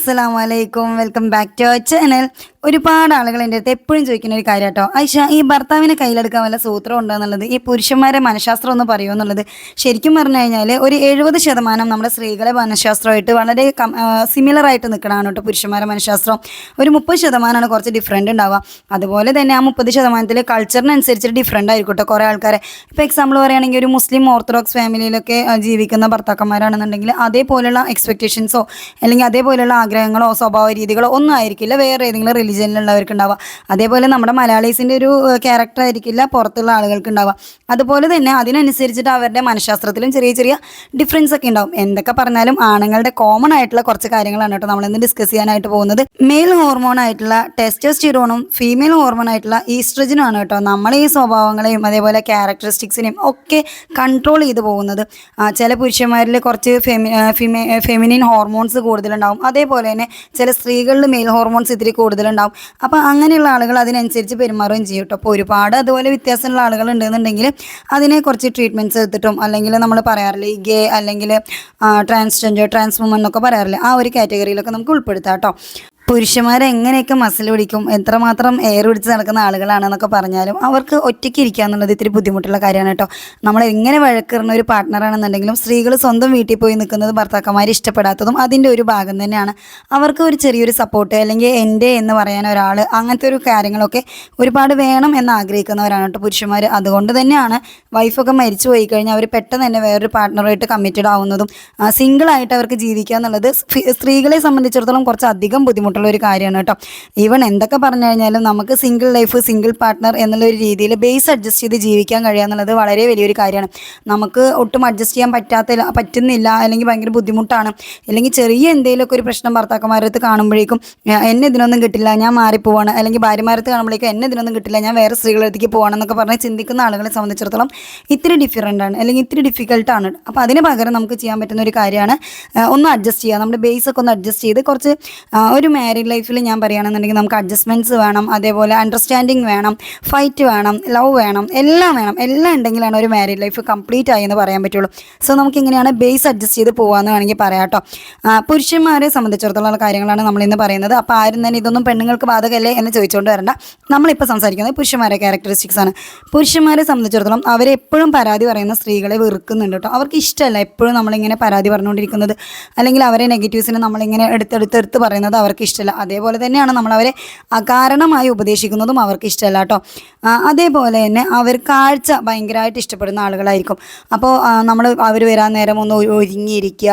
അസ്സലാമു വലൈക്കും welcome back to our channel. ഒരുപാട് ആളുകൾ എന്റെ അടുത്ത് എപ്പോഴും ചോദിക്കുന്ന ഒരു കാര്യം കേട്ടോ ഐഷ ഈ ഭർത്താവിനെ കയ്യിലെടുക്കാൻ വല്ല സൂത്രം ഉണ്ടോ എന്നുള്ളത്? ഈ പുരുഷന്മാരെ മനഃശാസ്ത്രം ഒന്ന് പറയുമോ എന്നുള്ളത്? ശരിക്കും പറഞ്ഞു കഴിഞ്ഞാൽ ഒരു എഴുപത് ശതമാനം നമ്മുടെ സ്ത്രീകളെ മനഃശാസ്ത്രമായിട്ട് വളരെ സിമിലർ ആയിട്ട് നിൽക്കണമാണ് കേട്ടോ പുരുഷന്മാരെ മനഃശാസ്ത്രം. ഒരു മുപ്പത് ശതമാനമാണ് കുറച്ച് ഡിഫറെന്റ് ഉണ്ടാവുക. അതുപോലെ തന്നെ ആ മുപ്പത് ശതമാനത്തിൽ കൾച്ചറിനനുസരിച്ച് ഡിഫറെന്റ് ആയിരിക്കും കേട്ടോ കുറേ ആൾക്കാരെ. ഇപ്പോൾ എക്സാമ്പിൾ പറയുകയാണെങ്കിൽ ഒരു മുസ്ലിം ഓർത്തഡോക്സ് ഫാമിലിയിലൊക്കെ ജീവിക്കുന്ന ഭർത്താക്കന്മാരാണെന്നുണ്ടെങ്കിൽ അതേപോലെയുള്ള എക്സ്പെക്റ്റേഷൻസോ അല്ലെങ്കിൽ അതേപോലെയുള്ള ആഗ്രഹങ്ങളോ സ്വഭാവ രീതികളോ ഒന്നും ആയിരിക്കില്ല. വേറെ ഏതെങ്കിലും റിലിജനിലുള്ളവർക്ക് ഉണ്ടാവുക അതേപോലെ നമ്മുടെ മലയാളീസിന്റെ ഒരു ക്യാരക്ടർ ആയിരിക്കില്ല പുറത്തുള്ള ആളുകൾക്ക് ഉണ്ടാവുക അതുപോലെ തന്നെ അതിനനുസരിച്ചിട്ട് അവരുടെ മനഃശാസ്ത്രത്തിലും ചെറിയ ചെറിയ ഡിഫറൻസ് ഒക്കെ ഉണ്ടാവും. എന്തൊക്കെ പറഞ്ഞാലും ആണുങ്ങളുടെ കോമൺ ആയിട്ടുള്ള കുറച്ച് കാര്യങ്ങളാണ് കേട്ടോ നമ്മളിന്ന് ഡിസ്കസ് ചെയ്യാനായിട്ട് പോകുന്നത്. മെയിൽ ഹോർമോൺ ആയിട്ടുള്ള ടെസ്റ്റോസ്റ്റിറോണും ഫീമെയിൽ ഹോർമോൺ ആയിട്ടുള്ള ഈസ്ട്രജനും ആണ് കേട്ടോ നമ്മളെ ഈ സ്വഭാവങ്ങളെയും അതേപോലെ ക്യാരക്ടറിസ്റ്റിക്സിനെയും ഒക്കെ കൺട്രോൾ ചെയ്ത് പോകുന്നത്. ചില പുരുഷന്മാരിൽ കുറച്ച് ഫെമി ഫിമെ ഫെമിനിൻ ഹോർമോൺസ് കൂടുതലുണ്ടാവും. അതേപോലെ തന്നെ ചില സ്ത്രീകളിൽ മെയിൽ ഹോർമോൺസ് ഇത്തിരി കൂടുതലുണ്ടാവും. അപ്പോൾ അങ്ങനെയുള്ള ആളുകൾ അതിനനുസരിച്ച് പെരുമാറുകയും ചെയ്യും കേട്ടോ. അപ്പോൾ ഒരുപാട് അതുപോലെ വ്യത്യാസമുള്ള ആളുകൾ ഉണ്ടെന്നുണ്ടെങ്കിൽ അതിനെ കുറച്ച് ട്രീറ്റ്മെന്റ്സ് എടുത്തിട്ടും അല്ലെങ്കിൽ നമ്മൾ പറയാറില്ലേ ഈ ഗേ അല്ലെങ്കിൽ ട്രാൻസ്ജെൻഡർ ട്രാൻസ് വുമൻ എന്നൊക്കെ പറയാറില്ലേ ആ ഒരു കാറ്റഗറിയിലൊക്കെ നമുക്ക് ഉൾപ്പെടുത്താം കേട്ടോ. പുരുഷന്മാരെ എങ്ങനെയൊക്കെ മസിൽ പിടിക്കും എത്രമാത്രം എയർ പിടിച്ച് നടക്കുന്ന ആളുകളാണെന്നൊക്കെ പറഞ്ഞാലും അവർക്ക് ഒറ്റയ്ക്ക് ഇരിക്കുക എന്നുള്ളത് ഇത്തിരി ബുദ്ധിമുട്ടുള്ള കാര്യമാണ് കേട്ടോ. നമ്മൾ എങ്ങനെ വഴക്കേറുന്ന ഒരു പാർട്ട്ണറാണെന്നുണ്ടെങ്കിലും സ്ത്രീകൾ സ്വന്തം വീട്ടിൽ പോയി നിൽക്കുന്നത് ഭർത്താക്കന്മാർ ഇഷ്ടപ്പെടാത്തതും അതിന്റെ ഒരു ഭാഗം തന്നെയാണ്. അവർക്ക് ഒരു ചെറിയൊരു സപ്പോർട്ട് അല്ലെങ്കിൽ എന്റെ എന്ന് പറയാൻ ഒരാൾ അങ്ങനത്തെ ഒരു കാര്യങ്ങളൊക്കെ ഒരുപാട് വേണം എന്ന് ആഗ്രഹിക്കുന്നവരാണ് കേട്ടോ പുരുഷന്മാർ അതുകൊണ്ട് തന്നെയാണ് വൈഫൊക്കെ മരിച്ചു പോയി കഴിഞ്ഞാൽ അവർ പെട്ടെന്ന് തന്നെ വേറൊരു പാർട്ട്ണറായിട്ട് കമ്മിറ്റഡ് ആവുന്നതും സിംഗിളായിട്ട് അവർക്ക് ജീവിക്കുക എന്നുള്ളത് സ്ത്രീകളെ സംബന്ധിച്ചിടത്തോളം കുറച്ച് അധികം ബുദ്ധിമുട്ടുള്ള ഒരു കാര്യമാണ് കേട്ടോ. ഈവൺ എന്തൊക്കെ പറഞ്ഞു കഴിഞ്ഞാലും നമുക്ക് സിംഗിൾ ലൈഫ് സിംഗിൾ പാർട്ട്ണർ എന്നുള്ള ഒരു രീതിയിൽ ബേസ് അഡ്ജസ്റ്റ് ചെയ്ത് ജീവിക്കാൻ കഴിയുക എന്നുള്ളത് വളരെ വലിയൊരു കാര്യമാണ്. നമുക്ക് ഒട്ടും അഡ്ജസ്റ്റ് ചെയ്യാൻ പറ്റാത്ത പറ്റുന്നില്ല അല്ലെങ്കിൽ ഭയങ്കര ബുദ്ധിമുട്ടാണ് അല്ലെങ്കിൽ ചെറിയ എന്തെങ്കിലുമൊക്കെ ഒരു പ്രശ്നം ഭർത്താക്കന്മാരടുത്ത് കാണുമ്പോഴേക്കും "ഞാ- എന്നെ ഇതിനൊന്നും കിട്ടില്ല ഞാൻ മാറിപ്പോവാണ് അല്ലെങ്കിൽ ഭാര്യമാരത്ത് കാണുമ്പോഴേക്കും എന്നെ ഇതിനൊന്നും കിട്ടില്ല ഞാൻ വേറെ സ്ത്രീകളടുത്തേക്ക് പോകണമെന്നൊക്കെ പറഞ്ഞ് ചിന്തിക്കുന്ന ആളുകളെ സംബന്ധിച്ചിടത്തോളം ഇത്തിരി ഡിഫറന്റ് ആണ് അല്ലെങ്കിൽ ഇത്തിരി ഡിഫിക്കൽട്ടാണ് അപ്പോൾ അതിന് പകരം നമുക്ക് ചെയ്യാൻ പറ്റുന്ന ഒരു കാര്യമാണ് ഒന്ന് അഡ്ജസ്റ്റ് ചെയ്യുക. നമ്മുടെ ബേസ് ഒക്കെ ഒന്ന് അഡ്ജസ്റ്റ് ചെയ്ത് കുറച്ച് ഒരു മാരീഡ് ലൈഫിൽ ഞാൻ പറയുകയാണെന്നുണ്ടെങ്കിൽ നമുക്ക് അഡ്ജസ്റ്റ്മെന്റ്സ് വേണം അതേപോലെ അണ്ടർസ്റ്റാൻഡിങ് വേണം ഫൈറ്റ് വേണം ലവ് വേണം എല്ലാം വേണം. എല്ലാം ഉണ്ടെങ്കിലാണ് ഒരു മാരീഡ് ലൈഫ് കംപ്ലീറ്റ് ആയി എന്ന് പറയാൻ പറ്റുള്ളൂ. സോ നമുക്ക് ഇങ്ങനെയാണ് ബേസ് അഡ്ജസ്റ്റ് ചെയ്ത് പോകാമെന്ന് വേണമെങ്കിൽ പറയാം കേട്ടോ. പുരുഷന്മാരെ സംബന്ധിച്ചിടത്തോളം കാര്യങ്ങളാണ് നമ്മൾ ഇന്ന് പറയുന്നത്. അപ്പോൾ ആരും തന്നെ ഇതൊന്നും പെണ്ണുങ്ങൾക്ക് ബാധകമല്ലേ എന്ന് ചോദിച്ചുകൊണ്ട് വരണ്ട. നമ്മളിപ്പോൾ സംസാരിക്കുന്നത് പുരുഷന്മാരെ ക്യാരക്ടറിസ്റ്റിക്സ് ആണ്. പുരുഷന്മാരെ സംബന്ധിച്ചിടത്തോളം അവരെപ്പോഴും പരാതി പറയുന്ന സ്ത്രീകളെ വെറുക്കുന്നുണ്ട് കേട്ടോ. അവർക്ക് ഇഷ്ടമല്ല എപ്പോഴും നമ്മളിങ്ങനെ പരാതി പറഞ്ഞുകൊണ്ടിരിക്കുന്നത്. അല്ലെങ്കിൽ അവരെ നെഗറ്റീവ്സിനെ നമ്മളിങ്ങനെ എടുത്തെടുത്തെടുത്ത് പറയുന്നത് അവർക്ക് ഇഷ്ടമല്ല. അതേപോലെ തന്നെയാണ് നമ്മൾ അവരെ അകാരണമായി ഉപദേശിക്കുന്നതും അവർക്ക് ഇഷ്ടമല്ല കേട്ടോ. അതേപോലെ തന്നെ അവർ കാഴ്ച ഭയങ്കരമായിട്ട് ഇഷ്ടപ്പെടുന്ന ആളുകളായിരിക്കും. അപ്പോൾ നമ്മൾ അവർ വരാൻ നേരം ഒന്ന് ഒരുങ്ങിയിരിക്കുക.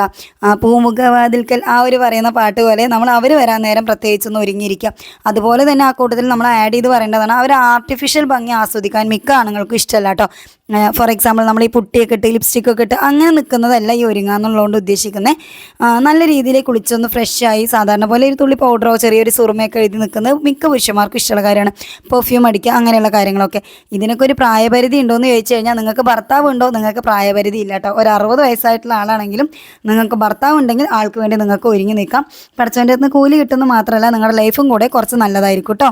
പൂമുഖവാതിൽക്കൽ ആ ഒരു പറയുന്ന പാട്ട് പോലെ നമ്മൾ അവർ വരാൻ നേരം പ്രത്യേകിച്ച് ഒന്ന് ഒരുങ്ങിയിരിക്കുക. അതുപോലെ തന്നെ ആ കൂട്ടത്തിൽ നമ്മൾ ആഡ് ചെയ്ത് പറയേണ്ടതാണ് അവർ ആർട്ടിഫിഷ്യൽ ഭംഗി ആസ്വദിക്കാൻ മിക്ക ആണുങ്ങൾക്കും ഇഷ്ടമല്ല കേട്ടോ. ഫോർ എക്സാമ്പിൾ നമ്മൾ ഈ പുട്ടിയൊക്കെ ഇട്ട് ലിപ്സ്റ്റിക് ഒക്കെ ഇട്ട് അങ്ങനെ നിൽക്കുന്നതല്ല ഈ ഒരുങ്ങാന്നുള്ളതുകൊണ്ട് ഉദ്ദേശിക്കുന്നത് നല്ല രീതിയിൽ കുളിച്ചൊന്ന് ഫ്രഷ് ആയി സാധാരണ പോലെ ഒരു തുള്ളി പൗഡറോ ചെറിയൊരു സുറുമയൊക്കെ എഴുതി നിൽക്കുന്നത് മിക്ക പുരുഷന്മാർക്കും ഇഷ്ടമുള്ള കാര്യമാണ്. പെർഫ്യൂം അടിക്കുക അങ്ങനെയുള്ള കാര്യങ്ങളൊക്കെ. ഇതിനൊക്കെ ഒരു പ്രായപരിധി ഉണ്ടോ എന്ന് ചോദിച്ചു കഴിഞ്ഞാൽ നിങ്ങൾക്ക് ഭർത്താവ് ഉണ്ടോ? നിങ്ങൾക്ക് പ്രായപരിധി ഇല്ല കേട്ടോ. ഒരു അറുപത് വയസ്സായിട്ടുള്ള ആളാണെങ്കിലും നിങ്ങൾക്ക് ഭർത്താവ് ഉണ്ടെങ്കിൽ ആൾക്ക് വേണ്ടി നിങ്ങൾക്ക് ഒരുങ്ങി നിൽക്കാം. പഠിച്ചവന്റെ അടുത്ത് കൂലി കിട്ടുന്നത് മാത്രമല്ല നിങ്ങളുടെ ലൈഫും കൂടെ കുറച്ച് നല്ലതായിരിക്കും കേട്ടോ.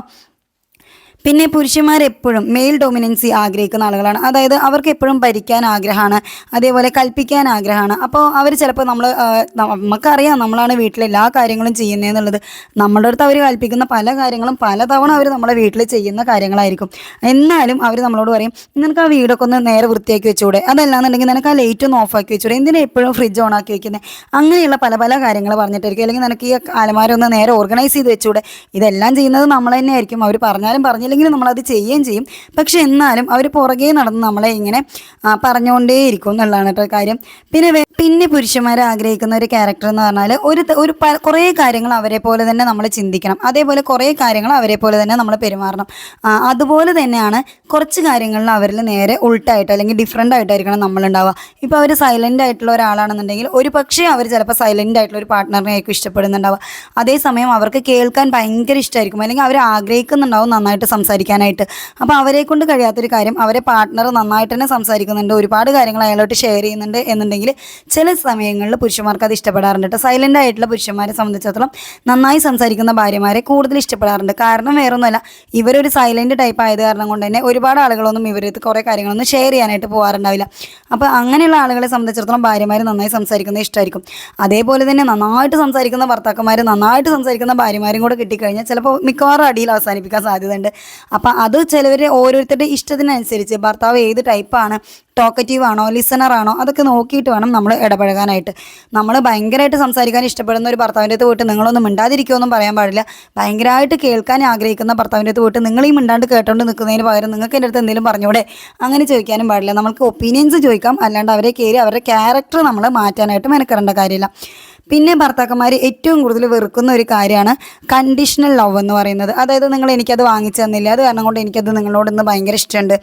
പിന്നെ പുരുഷന്മാർ എപ്പോഴും മെയിൽ ഡൊമിനൻസി ആഗ്രഹിക്കുന്ന ആളുകളാണ്. അതായത് അവർക്ക് എപ്പോഴും ഭരിക്കാൻ ആഗ്രഹമാണ് അതേപോലെ കൽപ്പിക്കാൻ ആഗ്രഹമാണ്. അപ്പോൾ അവർ ചിലപ്പോൾ നമ്മൾ നമുക്കറിയാം നമ്മളാണ് വീട്ടിലെ എല്ലാ കാര്യങ്ങളും ചെയ്യുന്നതെന്നുള്ളത് നമ്മളുടെ അടുത്ത് അവർ കൽപ്പിക്കുന്ന പല കാര്യങ്ങളും പലതവണ അവർ നമ്മളെ വീട്ടിൽ ചെയ്യുന്ന കാര്യങ്ങളായിരിക്കും. എന്നാലും അവർ നമ്മളോട് പറയും നിനക്ക് ആ വീടൊക്കെ ഒന്ന് നേരെ വൃത്തിയാക്കി വെച്ചൂടെ അതല്ലാന്നുണ്ടെങ്കിൽ നിനക്ക് ആ ലൈറ്റ് ഒന്ന് ഓഫാക്കി വെച്ചൂടെ എന്തിനാ എപ്പോഴും ഫ്രിഡ്ജ് ഓൺ ആക്കി വെക്കുന്നത് അങ്ങനെയുള്ള പല പല കാര്യങ്ങൾ പറഞ്ഞിട്ടായിരിക്കും. അല്ലെങ്കിൽ നിനക്ക് ഈ അലമാര ഒന്ന് നേരെ ഓർഗനൈസ് ചെയ്ത് വെച്ചൂടെ ഇതെല്ലാം ചെയ്യുന്നത് നമ്മൾ തന്നെ ആയിരിക്കും അവർ പറഞ്ഞാലും പറഞ്ഞില്ലെങ്കിലും നമ്മളത് ചെയ്യുകയും ചെയ്യും. പക്ഷെ എന്നാലും അവർ പുറകെ നടന്ന് നമ്മളെ ഇങ്ങനെ പറഞ്ഞുകൊണ്ടേയിരിക്കും എന്നുള്ളതാണ് കേട്ടോ കാര്യം. പിന്നെ പിന്നെ പുരുഷന്മാർ ആഗ്രഹിക്കുന്ന ഒരു ക്യാരക്ടർ എന്ന് പറഞ്ഞാൽ ഒരു ഒരു കുറേ കാര്യങ്ങൾ അവരെ പോലെ തന്നെ നമ്മൾ ചിന്തിക്കണം. അതേപോലെ കുറേ കാര്യങ്ങൾ അവരെ പോലെ തന്നെ നമ്മൾ പെരുമാറണം. അതുപോലെ തന്നെയാണ് കുറച്ച് കാര്യങ്ങളിൽ അവരിൽ നേരെ ഉൾട്ടായിട്ട് അല്ലെങ്കിൽ ഡിഫറെന്റ് ആയിട്ടായിരിക്കണം നമ്മളുണ്ടാവുക. ഇപ്പോൾ അവർ സൈലന്റ് ആയിട്ടുള്ള ഒരാളാണെന്നുണ്ടെങ്കിൽ ഒരു പക്ഷേ അവർ ചിലപ്പോൾ സൈലന്റ് ആയിട്ടുള്ള ഒരു പാർട്ട്ണറിനെ ആയിരിക്കും ഇഷ്ടപ്പെടുന്നുണ്ടാവുക. അതേസമയം അവർക്ക് കേൾക്കാൻ ഭയങ്കര ഇഷ്ടമായിരിക്കും അല്ലെങ്കിൽ അവർ ആഗ്രഹിക്കുന്നുണ്ടാവും നന്നായിട്ട് സംസാരിക്കാനായിട്ട്. അപ്പോൾ അവരെ കൊണ്ട് കഴിയാത്തൊരു കാര്യം അവരെ പാർട്ട്ണർ നന്നായിട്ട് തന്നെ സംസാരിക്കുന്നുണ്ട്. ഒരുപാട് കാര്യങ്ങൾ അയാളോട്ട് ഷെയർ ചെയ്യുന്നുണ്ട് എന്നുണ്ടെങ്കിൽ ചില സമയങ്ങളിൽ പുരുഷന്മാർക്ക് അത് ഇഷ്ടപ്പെടാറുണ്ട് കേട്ടോ. സൈലന്റ് ആയിട്ടുള്ള പുരുഷന്മാരെ സംബന്ധിച്ചിടത്തോളം നന്നായി സംസാരിക്കുന്ന ഭാര്യമാരെ കൂടുതൽ ഇഷ്ടപ്പെടാറുണ്ട്. കാരണം വേറൊന്നുമല്ല ഇവരൊരു സൈലന്റ് ടൈപ്പ് ആയത് കാരണം കൊണ്ട് തന്നെ ഒരുപാട് ആളുകളൊന്നും ഇവരത് കുറേ കാര്യങ്ങളൊന്നും ഷെയർ ചെയ്യാനായിട്ട് പോകാറുണ്ടാവില്ല അപ്പോൾ അങ്ങനെയുള്ള ആളുകളെ സംബന്ധിച്ചിടത്തോളം ഭാര്യമാർ നന്നായി സംസാരിക്കുന്നത് ഇഷ്ടമായിരിക്കും അതേപോലെ തന്നെ നന്നായിട്ട് സംസാരിക്കുന്ന ഭർത്താക്കന്മാർ നന്നായിട്ട് സംസാരിക്കുന്ന ഭാര്യമാരും കൂടെ കിട്ടിക്കഴിഞ്ഞാൽ ചിലപ്പോൾ മിക്കവാറും അടിയിൽ അവസാനിപ്പിക്കാൻ സാധ്യതയുണ്ട്. അപ്പോൾ അത് ചിലവർ ഓരോരുത്തരുടെ ഇഷ്ടത്തിനനുസരിച്ച് ഭർത്താവ് ഏത് ടൈപ്പാണ് ടോക്കറ്റീവ് ആണോ ലിസണർ ആണോ അതൊക്കെ നോക്കിയിട്ട് വേണം നമ്മൾ ഇടപഴകാനായിട്ട്. നമ്മൾ ഭയങ്കരമായിട്ട് സംസാരിക്കാൻ ഇഷ്ടപ്പെടുന്ന ഒരു ഭർത്താവിന്റെ അടുത്ത് പോയിട്ട് നിങ്ങളൊന്നും മിണ്ടാതിരിക്കുമെന്നും പറയാൻ പാടില്ല. ഭയങ്കരമായിട്ട് കേൾക്കാൻ ആഗ്രഹിക്കുന്ന ഭർത്താവിന്റെ അടുത്ത് പോയിട്ട് നിങ്ങൾ ഈ മിണ്ടാണ്ട് കേട്ടോണ്ട് നിൽക്കുന്നതിന് പകരം നിങ്ങൾക്ക് എന്റെ അടുത്ത് എന്തെങ്കിലും പറഞ്ഞൂടെ? അങ്ങനെ ചോദിക്കാനും പാടില്ല. നമുക്ക് ഒപ്പീനിയൻസ് ചോദിക്കാം. അല്ലാണ്ട് അവരെ കയറി അവരുടെ ക്യാരക്ടർ നമ്മൾ മാറ്റാനായിട്ട് മെനക്കെടേണ്ട കാര്യമില്ല. പിന്നെ ഭർത്താക്കന്മാർ ഏറ്റവും കൂടുതൽ വെറുക്കുന്ന ഒരു കാര്യമാണ് കണ്ടീഷണൽ ലവ് എന്ന് പറയുന്നത്. അതായത് നിങ്ങൾ എനിക്കത് വാങ്ങിച്ചു തന്നില്ല. അത് കാരണം കൊണ്ട് എനിക്കത് നിങ്ങളോട് ഇന്ന് ഭയങ്കര ഇഷ്ടമുണ്ട്.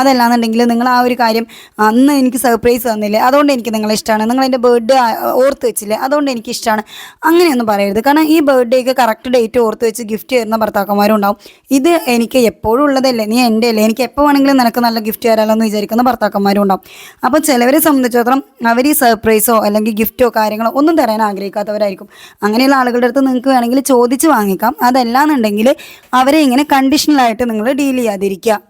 അതല്ലാന്നുണ്ടെങ്കിൽ നിങ്ങൾ ആ ഒരു കാര്യം അന്ന് എനിക്ക് സർപ്രൈസ് തന്നില്ല. അതുകൊണ്ട് എനിക്ക് നിങ്ങളെ ഇഷ്ടമാണ്. നിങ്ങൾ എന്റെ ബർത്ത്ഡേ ഓർത്ത് വെച്ചില്ല. അതുകൊണ്ട് എനിക്ക് ഇഷ്ടമാണ്. അങ്ങനെയൊന്നും പറയരുത്. കാരണം ഈ ബർത്ത്ഡേക്ക് കറക്റ്റ് ഡേറ്റ് ഓർത്ത് വെച്ച് ഗിഫ്റ്റ് തരുന്ന ഭർത്താക്കന്മാരും ഉണ്ടാവും. ഇത് എനിക്ക് എപ്പോഴും ഉള്ളതല്ലേ? നീ എന്റെ അല്ലേ എനിക്ക് എപ്പോൾ വേണമെങ്കിലും നിനക്ക് നല്ല ഗിഫ്റ്റ് തരാമല്ലോ എന്ന് വിചാരിക്കുന്ന ഭർത്താക്കന്മാരും ഉണ്ടാവും. അപ്പോൾ ചിലവരെ സംബന്ധിച്ചിടത്തോളം അവർ ഈ സർപ്രൈസോ അല്ലെങ്കിൽ ഗിഫ്റ്റോ കാര്യങ്ങളോ ഒന്നും തരാൻ ആഗ്രഹിക്കാത്തവരായിരിക്കും. അങ്ങനെയുള്ള ആളുകളുടെ അടുത്ത് നിങ്ങൾക്ക് വേണമെങ്കിൽ ചോദിച്ച് വാങ്ങിക്കാം. അതല്ലാന്നുണ്ടെങ്കിൽ അവരെ ഇങ്ങനെ കണ്ടീഷണലായിട്ട് നിങ്ങൾ ഡീൽ ചെയ്യാതിരിക്കുക.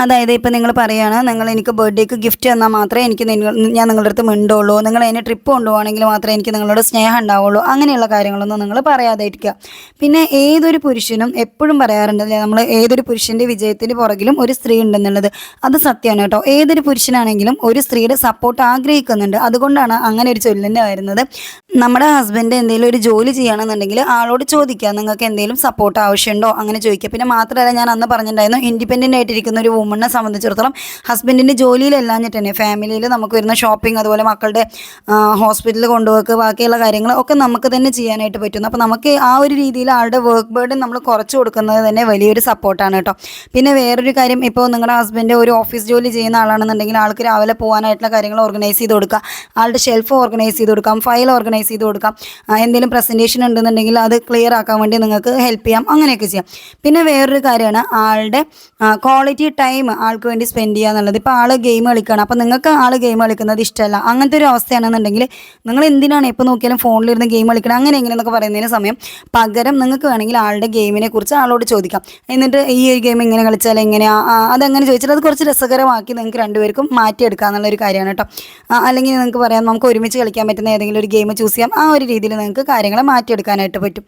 അതായത് ഇപ്പം നിങ്ങൾ പറയുകയാണ് നിങ്ങൾ എനിക്ക് ബർത്ത്ഡേക്ക് ഗിഫ്റ്റ് തന്നാൽ മാത്രമേ എനിക്ക് നിങ്ങൾ ഞാൻ നിങ്ങളുടെ അടുത്ത് മിണ്ടുള്ളൂ. നിങ്ങൾ അതിനെ ട്രിപ്പ് കൊണ്ടുപോകണമെങ്കിൽ മാത്രമേ എനിക്ക് നിങ്ങളോട് സ്നേഹം ഉണ്ടാവുള്ളൂ. അങ്ങനെയുള്ള കാര്യങ്ങളൊന്നും നിങ്ങൾ പറയാതെ പിന്നെ ഏതൊരു പുരുഷനും എപ്പോഴും പറയാറുണ്ട് നമ്മൾ ഏതൊരു പുരുഷന്റെ വിജയത്തിന് പുറകിലും ഒരു സ്ത്രീ ഉണ്ടെന്നുള്ളത്. അത് സത്യമാണ് കേട്ടോ. ഏതൊരു പുരുഷനാണെങ്കിലും ഒരു സ്ത്രീയുടെ സപ്പോർട്ട് ആഗ്രഹിക്കുന്നുണ്ട്. അതുകൊണ്ടാണ് അങ്ങനെ ഒരു ചൊല്ലിന്റെ വരുന്നത്. നമ്മുടെ ഹസ്ബൻഡ് എന്തെങ്കിലും ഒരു ജോലി ചെയ്യണമെന്നുണ്ടെങ്കിൽ ആളോട് ചോദിക്കുക നിങ്ങൾക്ക് എന്തെങ്കിലും സപ്പോർട്ട് ആവശ്യമുണ്ടോ? അങ്ങനെ ചോദിക്കുക പിന്നെ മാത്രമല്ല ഞാൻ അന്ന് പറഞ്ഞിട്ടുണ്ടായിരുന്നു ഇൻഡിപെൻഡന്റ് ആയിട്ടിരിക്കുന്ന ഒരു വുമണിനെ സംബന്ധിച്ചിടത്തോളം ഹസ്ബൻഡിന്റെ ജോലിയിലല്ലാഞ്ഞിട്ട് തന്നെ ഫാമിലിയിൽ നമുക്ക് വരുന്ന ഷോപ്പിംഗ് അതുപോലെ മക്കളുടെ ഹോസ്പിറ്റലിൽ കൊണ്ടുപോക്ക് ബാക്കിയുള്ള കാര്യങ്ങൾ ഒക്കെ നമുക്ക് തന്നെ ചെയ്യാനായിട്ട് പറ്റുന്നു. അപ്പോൾ നമുക്ക് ആ ഒരു രീതിയിൽ ആളുടെ വർക്ക് ബേർഡ് നമ്മൾ കുറച്ച് കൊടുക്കുന്നത് തന്നെ വലിയൊരു സപ്പോർട്ടാണ് കേട്ടോ. പിന്നെ വേറൊരു കാര്യം ഇപ്പോൾ നിങ്ങളുടെ ഹസ്ബൻഡ് ഒരു ഓഫീസ് ജോലി ചെയ്യുന്ന ആളാണെന്നുണ്ടെങ്കിൽ ആൾക്ക് രാവിലെ പോകാനായിട്ടുള്ള കാര്യങ്ങൾ ഓർഗനൈസ് ചെയ്ത് കൊടുക്കുക. ആളുടെ ഷെൽഫ് ഓർഗനൈസ് ചെയ്ത് കൊടുക്കാം ഫയൽ ഓർഗനൈസ് ചെയ്ത് കൊടുക്കാം. എന്തെങ്കിലും പ്രസന്റേഷൻ ഉണ്ടെന്നുണ്ടെങ്കിൽ അത് ക്ലിയർ ആക്കാൻ വേണ്ടി നിങ്ങൾക്ക് ഹെൽപ്പ് ചെയ്യാം. അങ്ങനെയൊക്കെ ചെയ്യാം. പിന്നെ വേറൊരു കാര്യമാണ് ആളുടെ ക്വാളിറ്റി ടൈം ആൾക്ക് വേണ്ടി സ്പെൻഡ് ചെയ്യുക എന്നുള്ളത്. ഇപ്പോൾ ആൾ ഗെയിം കളിക്കുകയാണ് അപ്പോൾ നിങ്ങൾക്ക് ആൾ ഗെയിം കളിക്കുന്നത് ഇഷ്ടമല്ല. അങ്ങനത്തെ ഒരു അവസ്ഥയാണെന്നുണ്ടെങ്കിൽ നിങ്ങൾ എന്തിനാണ് എപ്പോൾ നോക്കിയാലും ഫോണിലിരുന്ന് ഗെയിം കളിക്കണം? അങ്ങനെ എങ്ങനെയെന്നൊക്കെ പറയുന്നതിന് സമയം പകരം നിങ്ങൾക്ക് വേണമെങ്കിൽ ആളുടെ ഗെയിമിനെ കുറിച്ച് ആളോട് ചോദിക്കാം. എന്നിട്ട് ഈ ഒരു ഗെയിം ഇങ്ങനെ കളിച്ചാൽ എങ്ങനെയാ? അതങ്ങനെ ചോദിച്ചിട്ട് അത് കുറച്ച് രസകരമാക്കി നിങ്ങൾക്ക് രണ്ടുപേർക്കും മാറ്റിയെടുക്കുക എന്നുള്ളൊരു കാര്യമാണ് കേട്ടോ. അല്ലെങ്കിൽ നിങ്ങൾക്ക് പറയാം നമുക്ക് ഒരുമിച്ച് കളിക്കാൻ പറ്റുന്ന ഏതെങ്കിലും ഒരു ഗെയിം ചൂസ് ചെയ്യാം ആ ഒരു രീതിയിൽ നിങ്ങൾക്ക് കാര്യങ്ങൾ മാറ്റിയെടുക്കാനായിട്ട് പറ്റും.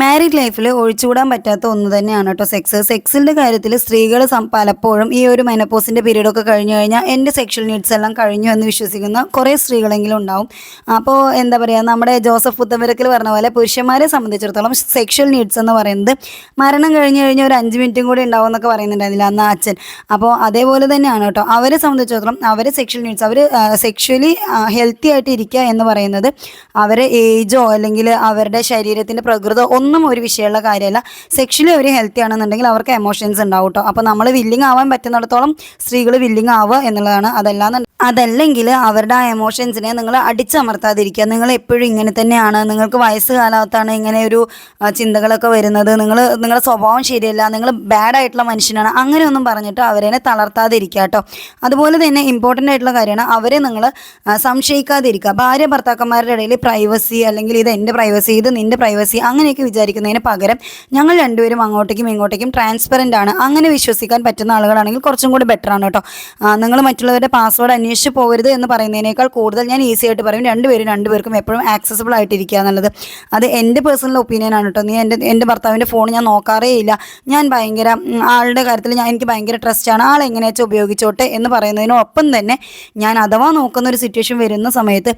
മാരീഡ് ലൈഫിൽ ഒഴിച്ചുകൂടാൻ പറ്റാത്ത ഒന്ന് തന്നെയാണ് കേട്ടോ സെക്സ് സെക്സിന്റെ കാര്യത്തിൽ സ്ത്രീകൾ പലപ്പോഴും ഈ ഒരു മെനപ്പോസിന്റെ പീരീഡൊക്കെ കഴിഞ്ഞു കഴിഞ്ഞാൽ എന്റെ സെക്ഷൽ നീഡ്സ് എല്ലാം കഴിഞ്ഞു എന്ന് വിശ്വസിക്കുന്ന കുറേ സ്ത്രീകളെങ്കിലും ഉണ്ടാവും. അപ്പോൾ എന്താ പറയുക നമ്മുടെ ജോസഫ് പുത്തമ്പരക്കൽ പറഞ്ഞ പോലെ പുരുഷന്മാരെ സംബന്ധിച്ചിടത്തോളം സെക്ഷൽ നീഡ്സ് എന്ന് പറയുന്നത് മരണം കഴിഞ്ഞു കഴിഞ്ഞാൽ ഒരു അഞ്ച് മിനിറ്റും കൂടി ഉണ്ടാവും എന്നൊക്കെ പറയുന്നുണ്ടായിരുന്നില്ല അന്ന് അച്ഛൻ. അപ്പോൾ അതേപോലെ തന്നെയാണ് കേട്ടോ. അവരെ സംബന്ധിച്ചിടത്തോളം അവരെ സെക്ഷൽ നീഡ്സ് അവർ സെക്ഷലി ഹെൽത്തി ആയിട്ട് ഇരിക്കുക എന്ന് പറയുന്നത് അവരെ ഏജോ അല്ലെങ്കിൽ അവരുടെ ശരീരത്തിന്റെ പ്രകൃതോ ഒന്നും ഒരു വിഷയമുള്ള കാര്യമല്ല. സെക്ഷലി അവർ ഹെൽത്തി ആണെന്നുണ്ടെങ്കിൽ അവർക്ക് എമോഷൻസ് ഉണ്ടാവും കേട്ടോ അപ്പോൾ നമ്മൾ വില്ലിങ് ആവാൻ പറ്റുന്നിടത്തോളം സ്ത്രീകൾ വില്ലിങ് ആവുക എന്നുള്ളതാണ്. അതല്ലാന്ന് അതല്ലെങ്കിൽ അവരുടെ ആ എമോഷൻസിനെ നിങ്ങൾ അടിച്ചമർത്താതിരിക്കുക. നിങ്ങൾ എപ്പോഴും ഇങ്ങനെ തന്നെയാണ്. നിങ്ങൾക്ക് വയസ്സ് കാലത്താണ് ഇങ്ങനെ ഒരു ചിന്തകളൊക്കെ വരുന്നത്. നിങ്ങൾ നിങ്ങളുടെ സ്വഭാവം ശരിയല്ല. നിങ്ങൾ ബാഡ് ആയിട്ടുള്ള മനുഷ്യനാണ്. അങ്ങനെയൊന്നും പറഞ്ഞിട്ട് അവരെ തളർത്താതിരിക്കുക കേട്ടോ അതുപോലെ തന്നെ ഇമ്പോർട്ടന്റ് ആയിട്ടുള്ള കാര്യമാണ് അവരെ നിങ്ങൾ സംശയിക്കാതിരിക്കുക. ഭാര്യ ഭർത്താക്കന്മാരുടെ ഇടയിൽ പ്രൈവസി അല്ലെങ്കിൽ ഇത് എന്റെ പ്രൈവസി ഇത് നിന്റെ പ്രൈവസി അങ്ങനെയൊക്കെ വിചാരിക്കുന്നതിന് പകരം ഞങ്ങൾ രണ്ടുപേരും അങ്ങോട്ടേക്കും ഇങ്ങോട്ടേക്കും ട്രാൻസ്പെറന്റ് ആണ്. അങ്ങനെ വിശ്വസിക്കാൻ പറ്റുന്ന ആളുകളാണെങ്കിൽ കുറച്ചും കൂടി ബെറ്റർ ആണ് കേട്ടോ. നിങ്ങൾ മറ്റുള്ളവരുടെ പാസ്വേഡ് അന്വേഷിച്ച് പോകരുത് എന്ന് പറയുന്നതിനേക്കാൾ കൂടുതൽ ഞാൻ ഈസി ആയിട്ട് പറയും. രണ്ടുപേരും രണ്ടുപേർക്കും എപ്പോഴും ആക്സസിബിൾ ആയിട്ടിരിക്കുക എന്നുള്ളത്. അത് എന്റെ പേഴ്സണൽ ഒപ്പീനിയൻ ആണ് കേട്ടോ. നീ എന്റെ എന്റെ ഭർത്താവിന്റെ ഫോൺ ഞാൻ നോക്കാറേ ഇല്ല. ഞാൻ ഭയങ്കര ആളുടെ കാര്യത്തിൽ ഞാൻ എനിക്ക് ഭയങ്കര ട്രസ്റ്റാണ് ആൾ എങ്ങനെയാച്ചാൽ ഉപയോഗിച്ചോട്ടെ എന്ന് പറയുന്നതിനൊപ്പം തന്നെ ഞാൻ അഥവാ നോക്കുന്ന ഒരു സിറ്റുവേഷൻ വരുന്ന സമയത്ത്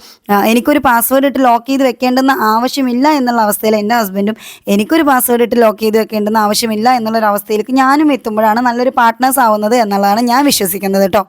എനിക്കൊരു പാസ്വേഡ് ഇട്ട് ലോക്ക് ചെയ്ത് വെക്കേണ്ടെന്ന ആവശ്യമില്ല എന്നുള്ള അവസ്ഥയിൽ എന്റെ ഹസ്ബൻഡും എനിക്കൊരു പാസ്വേഡ് ഇട്ട് ലോക്ക് ചെയ്ത് വെക്കേണ്ടെന്ന ആവശ്യമില്ല എന്നുള്ളൊരു അവസ്ഥയിലേക്ക് ഞാനും എത്തുമ്പോഴാണ് നല്ലൊരു പാർട്ട്നേഴ്സ് ആവുന്നത് എന്നുള്ളതാണ് ഞാൻ വിശ്വസിക്കുന്നത് കേട്ടോ.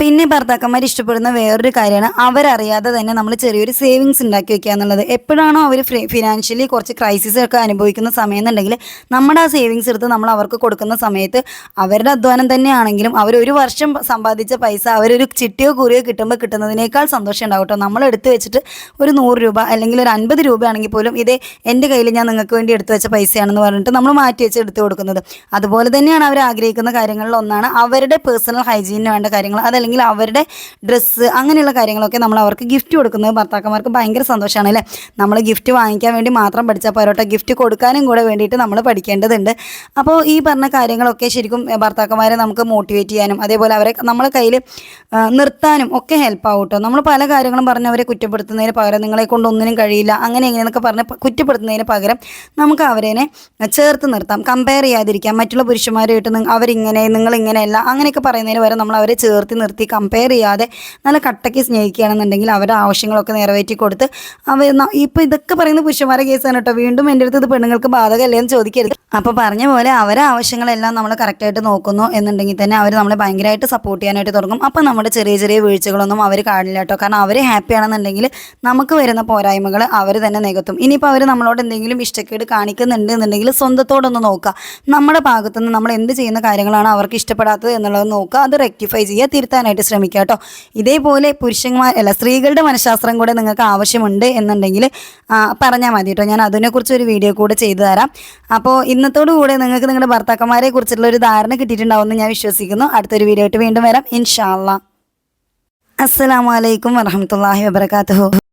പിന്നെ ഭർത്താക്കന്മാർ ഇഷ്ടപ്പെടുന്ന വേറൊരു കാര്യമാണ്. അവരറിയാതെ തന്നെ നമ്മൾ ചെറിയൊരു സേവിങ്സ് ഉണ്ടാക്കി വെക്കുക എന്നുള്ളത്. എപ്പോഴാണോ അവർ ഫിനാൻഷ്യലി കുറച്ച് ക്രൈസിസ് ഒക്കെ അനുഭവിക്കുന്ന സമയം എന്നുണ്ടെങ്കിൽ നമ്മുടെ ആ സേവിങ്സ് എടുത്ത് നമ്മൾ അവർക്ക് കൊടുക്കുന്ന സമയത്ത് അവരുടെ അധ്വാനം തന്നെയാണെങ്കിലും അവർ ഒരു വർഷം സമ്പാദിച്ച പൈസ അവരൊരു ചിട്ടിയോ കുറിയോ കിട്ടുമ്പോൾ കിട്ടുന്നതിനേക്കാൾ സന്തോഷം ഉണ്ടാവും നമ്മൾ എടുത്തു വെച്ചിട്ട് ഒരു നൂറ് രൂപ അല്ലെങ്കിൽ ഒരു അൻപത് രൂപയാണെങ്കിൽ പോലും ഇതേ എന്റെ കയ്യിൽ ഞാൻ നിങ്ങൾക്ക് വേണ്ടി എടുത്തു വെച്ച പൈസയാണെന്ന് പറഞ്ഞിട്ട് നമ്മൾ മാറ്റി വെച്ച് എടുത്തു കൊടുക്കുന്നത്. അതുപോലെ തന്നെയാണ് അവർ ആഗ്രഹിക്കുന്ന കാര്യങ്ങളിൽ ഒന്നാണ് അവരുടെ പേഴ്സണൽ ഹൈജീനിന് വേണ്ട കാര്യങ്ങൾ. അതല്ലെങ്കിൽ അല്ലെങ്കിൽ അവരുടെ ഡ്രസ്സ് അങ്ങനെയുള്ള കാര്യങ്ങളൊക്കെ നമ്മൾ അവർക്ക് ഗിഫ്റ്റ് കൊടുക്കുന്നത് ഭർത്താക്കന്മാർക്ക് ഭയങ്കര സന്തോഷമാണ് അല്ലേ? നമ്മൾ ഗിഫ്റ്റ് വാങ്ങിക്കാൻ വേണ്ടി മാത്രം പഠിച്ചാൽ പോരോട്ടെ ഗിഫ്റ്റ് കൊടുക്കാനും കൂടെ വേണ്ടിയിട്ട് നമ്മൾ പഠിക്കേണ്ടതുണ്ട്. അപ്പോൾ ഈ പറഞ്ഞ കാര്യങ്ങളൊക്കെ ശരിക്കും ഭർത്താക്കന്മാരെ നമുക്ക് മോട്ടിവേറ്റ് ചെയ്യാനും അതേപോലെ അവരെ നമ്മളെ കയ്യിൽ നിർത്താനും ഒക്കെ ഹെൽപ്പ് ആവും കേട്ടോ. നമ്മൾ പല കാര്യങ്ങളും പറഞ്ഞ് അവരെ കുറ്റപ്പെടുത്തുന്നതിന് പകരം നിങ്ങളെ കൊണ്ട് ഒന്നിനും കഴിയില്ല അങ്ങനെ എങ്ങനെയെന്നൊക്കെ പറഞ്ഞ് കുറ്റപ്പെടുത്തുന്നതിന് പകരം നമുക്ക് അവരെ ചേർത്ത് നിർത്താം. കമ്പയർ ചെയ്യാതിരിക്കാം. മറ്റുള്ള പുരുഷന്മാരുമായിട്ട് അവരിങ്ങനെ നിങ്ങളിങ്ങനെയല്ല അങ്ങനെയൊക്കെ പറയുന്നതിന് പകരം നമ്മൾ അവരെ ചേർത്ത് നിർത്തി കമ്പയർ ചെയ്യാതെ നല്ല കട്ടയ്ക്ക് സ്നേഹിക്കുകയാണെന്നുണ്ടെങ്കിൽ അവരുടെ ആവശ്യങ്ങളൊക്കെ നിറവേറ്റി കൊടുത്ത് അവർ ഇപ്പോൾ ഇതൊക്കെ പറയുന്ന പുരുഷന്മാരെ കേസാണ് കേട്ടോ. വീണ്ടും എന്റെ അടുത്ത് പെണ്ണുങ്ങൾക്ക് ബാധകമല്ലേ എന്ന് ചോദിക്കരുത്. അപ്പോൾ പറഞ്ഞ പോലെ അവരെ ആവശ്യങ്ങളെല്ലാം നമ്മൾ കറക്റ്റായിട്ട് നോക്കുന്നു എന്നുണ്ടെങ്കിൽ തന്നെ അവർ നമ്മളെ ഭയങ്കരമായിട്ട് സപ്പോർട്ട് ചെയ്യാനായിട്ട് തുടങ്ങും. അപ്പോൾ നമ്മുടെ ചെറിയ ചെറിയ വീഴ്ചകളൊന്നും അവർ കാണില്ല കേട്ടോ. കാരണം അവർ ഹാപ്പി ആണെന്നുണ്ടെങ്കിൽ നമുക്ക് വരുന്ന പോരായ്മകൾ അവർ തന്നെ നികത്തും. ഇനിയിപ്പോൾ അവർ നമ്മളോട് എന്തെങ്കിലും ഇഷ്ടക്കേട് കാണിക്കുന്നുണ്ട് എന്നുണ്ടെങ്കിൽ സ്വന്തത്തോടൊന്ന് നോക്കുക. നമ്മുടെ ഭാഗത്തുനിന്ന് നമ്മൾ എന്ത് ചെയ്യുന്ന കാര്യങ്ങളാണ് അവർക്ക് ഇഷ്ടപ്പെടാത്തത് എന്നുള്ളത് നോക്കുക. അത് റെക്ടിഫൈ ചെയ്യുക. തിരുത്താനായിട്ട് ശ്രമിക്കുക കേട്ടോ. ഇതേപോലെ പുരുഷന്മാർ അല്ല സ്ത്രീകളുടെ മനഃശാസ്ത്രം കൂടെ നിങ്ങൾക്ക് ആവശ്യമുണ്ട് എന്നുണ്ടെങ്കിൽ പറഞ്ഞാൽ മതി കേട്ടോ. ഞാൻ അതിനെക്കുറിച്ച് ഒരു വീഡിയോ കൂടെ ചെയ്തു തരാം. അപ്പോൾ ഇന്നത്തോടു കൂടെ നിങ്ങൾക്ക് നിങ്ങളുടെ ഭർത്താക്കന്മാരെ കുറിച്ചുള്ള ഒരു ധാരണ കിട്ടിയിട്ടുണ്ടാവുമെന്ന് ഞാൻ വിശ്വസിക്കുന്നു. അടുത്തൊരു വീഡിയോ ആയിട്ട് വീണ്ടും വരാം. ഇൻഷാല്ല അസ്സാം വലൈക്കും വറഹമത്തല്ലാഹി വബർക്കാത്തു